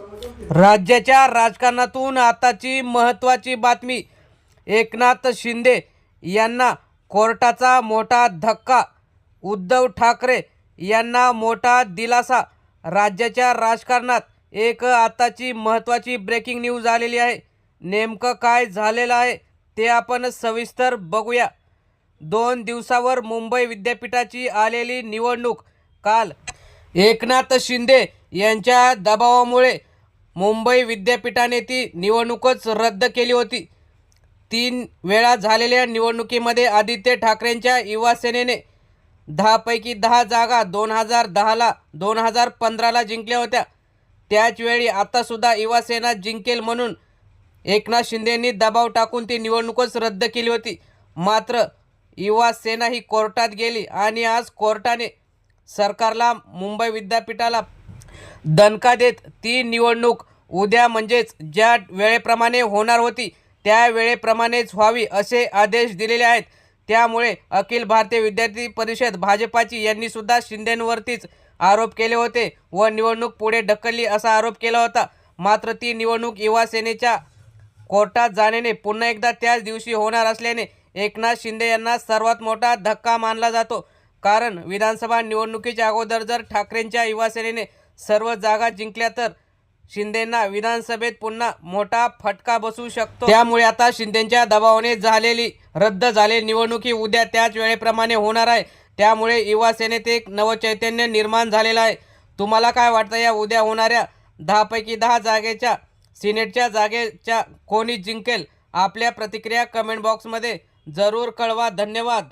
राज्याच्या राजकारणातून आताची महत्त्वाची बातमी. एकनाथ शिंदे यांना कोर्टाचा मोठा धक्का. उद्धव ठाकरे यांना मोठा दिलासा. राज्याच्या राजकारणात एक आताची महत्त्वाची ब्रेकिंग न्यूज आलेली आहे. नेमकं काय झालेलं आहे ते आपण सविस्तर बघूया. दोन दिवसावर मुंबई विद्यापीठाची आलेली निवडणूक. काल एकनाथ शिंदे यांच्या दबावामुळे मुंबई विद्यापीठाने ती निवडणूकच रद्द केली होती. तीन वेळा झालेल्या निवडणुकीमध्ये आदित्य ठाकरेंच्या युवासेनेने दहापैकी दहा जागा दोन हजार दहाला दोन हजार पंधराला जिंकल्या होत्या. त्याचवेळी आतासुद्धा युवासेना जिंकेल म्हणून एकनाथ शिंदेंनी दबाव टाकून ती निवडणूकच रद्द केली होती. मात्र युवासेना ही कोर्टात गेली आणि आज कोर्टाने सरकारला मुंबई विद्यापीठाला दणका देत ती निवडणूक उद्या म्हणजेच ज्या वेळेप्रमाणे होणार होती त्या वेळेप्रमाणेच व्हावी असे आदेश दिलेले आहेत. त्यामुळे अखिल भारतीय विद्यार्थी परिषद भाजपाची यांनीसुद्धा शिंदेंवरतीच आरोप केले होते व निवडणूक पुढे ढकलली असा आरोप केला होता. मात्र ती निवडणूक युवा सेनेच्या कोर्टात जाण्याने पुन्हा एकदा त्याच दिवशी होणार असल्याने एकनाथ शिंदे यांना सर्वात मोठा धक्का मानला जातो. कारण विधानसभा निवडणुकीच्या अगोदर जर ठाकरेंच्या युवासेनेने सर्व जागा जिंकल्या तर शिंदेंना विधानसभेत पुन्हा मोठा फटका बसू शकतो. त्यामुळे आता शिंदेच्या दबावाने झालेली रद्द झालेली निवडणुकी उद्या त्याच वेळेप्रमाणे होणार आहे. त्यामुळे युवा सेनेत एक नवचैतन्य निर्माण झालेलं आहे. तुम्हाला काय वाटतं या उद्या होणाऱ्या दहापैकी दहा जागेच्या सिनेटच्या जागेच्या कोणी जिंकेल? आपल्या प्रतिक्रिया कमेंट बॉक्समध्ये जरूर कळवा. धन्यवाद.